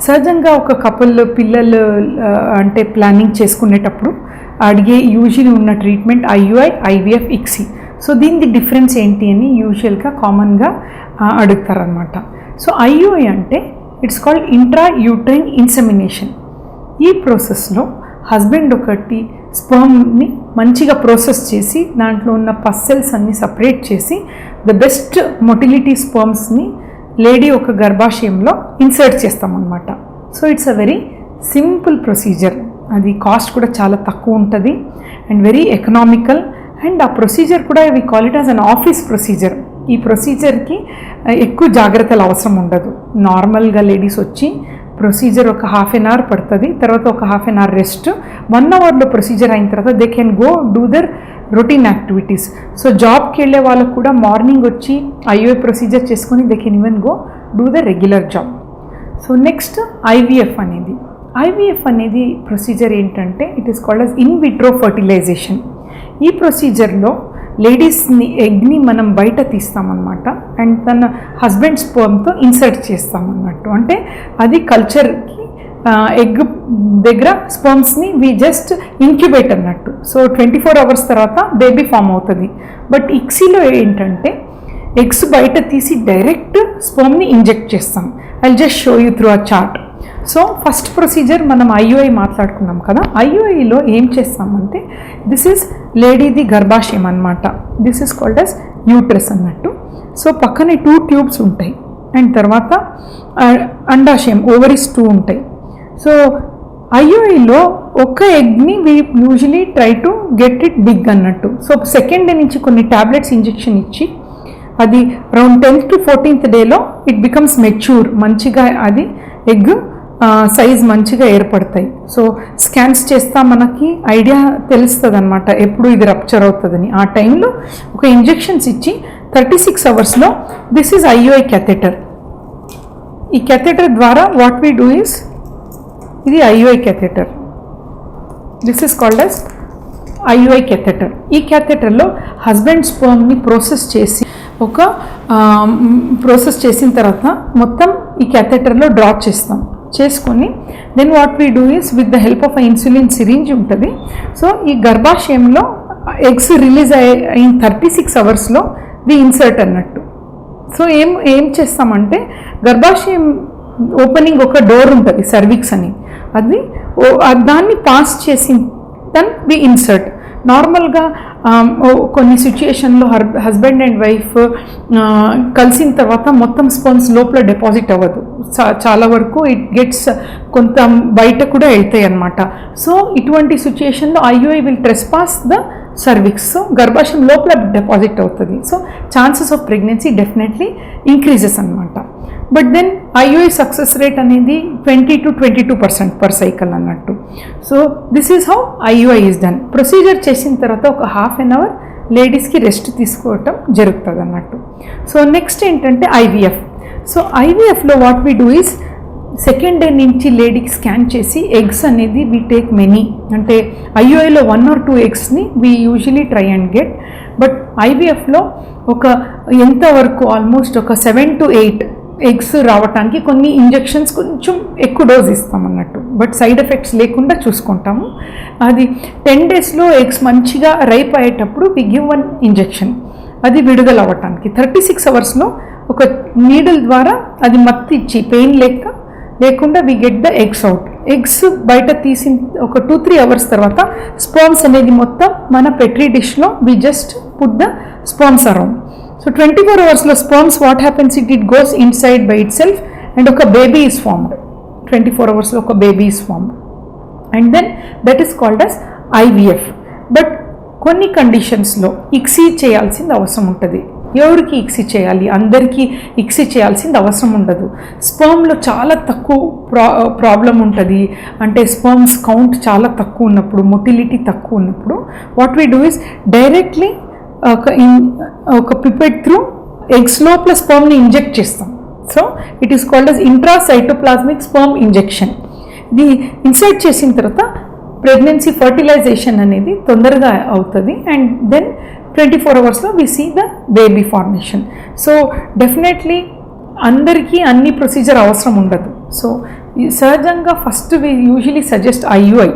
సహజంగా ఒక కపుల్ పిల్లలు అంటే ప్లానింగ్ చేసుకునేటప్పుడు అడిగే యూజువల్ ఉన్న treatment IUI IVF ICSI so దీనికి డిఫరెన్స్ ఏంటి అని యూజువల్గా కామన్గా అడుగుతారనమాట సో ఐయుఐ అంటే it's called intra uterine insemination ఈ ప్రాసెస్లో హస్బెండ్ ఒకటి స్పర్మ్ని మంచిగా ప్రాసెస్ చేసి దాంట్లో ఉన్న పస్సెల్స్ అన్ని సపరేట్ చేసి ద బెస్ట్ మొటిలిటీ స్పర్మ్స్ని లేడీ ఒక గర్భాశయంలో ఇన్సర్ట్ చేస్తామన్నమాట. So it's a very simple procedure. అది కాస్ట్ కూడా చాలా తక్కువ ఉంటుంది అండ్ వెరీ ఎకనామికల్ అండ్ ఆ ప్రొసీజర్ కూడా we call it as an office procedure. ఈ ప్రొసీజర్కి ఎక్కువ జాగ్రత్తలు అవసరం ఉండదు. నార్మల్గా లేడీస్ వచ్చి ప్రొసీజర్ ఒక హాఫ్ ఎన్ అవర్ పడుతుంది. తర్వాత ఒక half an hour rest one అవర్లో ప్రొసీజర్ అయిన తర్వాత they can go do their routine activities so జాబ్కి వెళ్ళే వాళ్ళకు కూడా మార్నింగ్ వచ్చి ఐఓ ప్రొసీజర్ చేసుకొని they can even go do the regular job so next IVF అనేది. ఐవీఎఫ్ అనేది ప్రొసీజర్ ఏంటంటే it is called as in vitro fertilization ఈ ప్రొసీజర్లో లేడీస్ని ఎగ్ని మనం బయట తీస్తామన్నమాట. అండ్ తన హస్బెండ్ స్పర్మ్తో ఇన్సర్ట్ చేస్తామన్నట్టు. అంటే అది కల్చర్కి ఎగ్ దగ్గర స్పర్మ్స్ని వి జస్ట్ ఇంక్యుబేట్ అన్నట్టు. సో ట్వంటీ ఫోర్ అవర్స్ తర్వాత బేబీ ఫామ్ అవుతుంది. బట్ ఇక్సీలో ఏంటంటే ఎగ్స్ బయట తీసి డైరెక్ట్ స్పర్మ్ని ఇంజెక్ట్ చేస్తాం. I just show you through a chart. So first procedure మనం ఐయుఐ మాట్లాడుకున్నాం కదా. ఐయుఐలో ఏం చేస్తామంటే దిస్ ఈజ్ లేడీది గర్భాశయం అనమాట this is called as uterus అన్నట్టు. సో పక్కనే టూ ట్యూబ్స్ ఉంటాయి. అండ్ తర్వాత అండాశయం ఓవరీస్ టూ ఉంటాయి. సో ఐయుఐలో ఒక ఎగ్ని we usually try to get it big అన్నట్టు. సో సెకండ్ డే నుంచి కొన్ని టాబ్లెట్స్ ఇంజెక్షన్ ఇచ్చి అది అరౌండ్ టెన్త్ టు ఫోర్టీన్త్ డేలో ఇట్ బికమ్స్ మెచ్యూర్ మంచిగా అది ఎగ్ సైజ్ మంచిగా ఏర్పడతాయి. సో స్కాన్స్ చేస్తా మనకి ఐడియా తెలుస్తుంది అనమాట ఎప్పుడు ఇది రప్చర్ అవుతుందని. ఆ టైంలో ఒక ఇంజెక్షన్స్ ఇచ్చి థర్టీ సిక్స్ అవర్స్లో దిస్ ఈజ్ ఐయుఐ క్యాథెటర్ ఈ క్యాథెటర్ ద్వారా వాట్ వీ డూ ఇస్ ఇది IUI catheter this is called as IUI catheter ఈ క్యాథెటర్లో హస్బెండ్ స్పోమ్ని ప్రాసెస్ చేసి ఒక ప్రాసెస్ చేసిన తర్వాత మొత్తం ఈ క్యాథెటర్లో డ్రా చేస్తాం. చేసుకొని then what we do is with the help of insulin syringe ఉంటుంది. సో ఈ గర్భాశయంలో ఎగ్స్ రిలీజ్ అయ్యే అయిన థర్టీ సిక్స్ అవర్స్లో ది ఇన్సర్ట్ అన్నట్టు. సో ఏం ఏం చేస్తామంటే గర్భాశయం ఓపెనింగ్ ఒక డోర్ ఉంటుంది సర్విక్స్ అని. అది దాన్ని పాస్ చేసి దెన్ వి ఇన్సర్ట్ నార్మల్గా కొన్ని సిచ్యుయేషన్లో హస్బెండ్ అండ్ వైఫ్ కలిసిన తర్వాత మొత్తం స్పన్స్ లోపల డిపాజిట్ అవ్వదు. చాలా వరకు ఇట్ గెట్స్ కొంత బయట కూడా వెళ్తాయి అన్నమాట. సో ఇటువంటి సిచ్యుయేషన్లో IUI will trespass the cervix so గర్భాశయం లోపల డిపాజిట్ అవుతుంది. So chances of pregnancy definitely increases అనమాట but then IUI success rate అనేది twenty to twenty two percent per cycle అన్నట్టు so this is how IUI is done procedure చేసిన తర్వాత ఒక half an hour లేడీస్కి రెస్ట్ తీసుకోవటం జరుగుతుంది అన్నట్టు సో నెక్స్ట్ ఏంటంటే IVF so ఐవీఎఫ్లో what we do is second day నుంచి లేడీకి స్కాన్ చేసి ఎగ్స్ అనేది వీ టేక్ మెనీ అంటే ఐఓఐలో వన్ ఆర్ టూ ఎగ్స్ని we usually try and get but ఐవీఎఫ్లో ఒక ఎంతవరకు ఆల్మోస్ట్ ఒక సెవెన్ టు ఎయిట్ ఎగ్స్ రావటానికి కొన్ని ఇంజెక్షన్స్ కొంచెం ఎక్కువ డోస్ ఇస్తాం అన్నట్టు. బట్ సైడ్ ఎఫెక్ట్స్ లేకుండా చూసుకుంటాము. అది టెన్ డేస్లో ఎగ్స్ మంచిగా రైప్ అయ్యేటప్పుడు వి గివ్ వన్ ఇంజెక్షన్ అది విడుదల అవ్వటానికి. థర్టీ సిక్స్ అవర్స్లో ఒక నీడిల్ ద్వారా అది మత్తిచ్చి పెయిన్ లేక లేకుండా we get the eggs out eggs బయట తీసిన ఒక టూ త్రీ అవర్స్ తర్వాత స్పాన్స్ అనేది మొత్తం మన petri డిష్లో we just put the sperms around so twenty four అవర్స్లో sperms what happens it it goes inside by itself and ఒక baby is formed twenty four అవర్స్లో ఒక baby is formed and then that is called as IVF but కొన్ని కండిషన్స్లో ICSI చేయాల్సింది అవసరం ఉంటుంది. ఎవరికి ఇక్సి చేయాలి? అందరికీ ఇక్సి చేయాల్సింది అవసరం ఉండదు. స్పర్మ్లో చాలా తక్కువ ప్రా ప్రాబ్లం ఉంటుంది. అంటే స్పర్మ్స్ కౌంట్ చాలా తక్కువ ఉన్నప్పుడు మొటిలిటీ తక్కువ ఉన్నప్పుడు what we do is directly ఒక ఇన్ ఒక పిపెట్ త్రూ ఎగ్స్ లోపల స్పర్మ్ని ఇంజెక్ట్ చేస్తాం. So it is called as intracytoplasmic sperm injection. ఇది ఇన్సర్ట్ చేసిన తర్వాత ప్రెగ్నెన్సీ ఫర్టిలైజేషన్ అనేది తొందరగా అవుతుంది. అండ్ దెన్ ట్వంటీ ఫోర్ అవర్స్లో we see the baby formation so definitely అందరికీ అన్ని ప్రొసీజర్ అవసరం ఉండదు. సో సహజంగా first we usually suggest IUI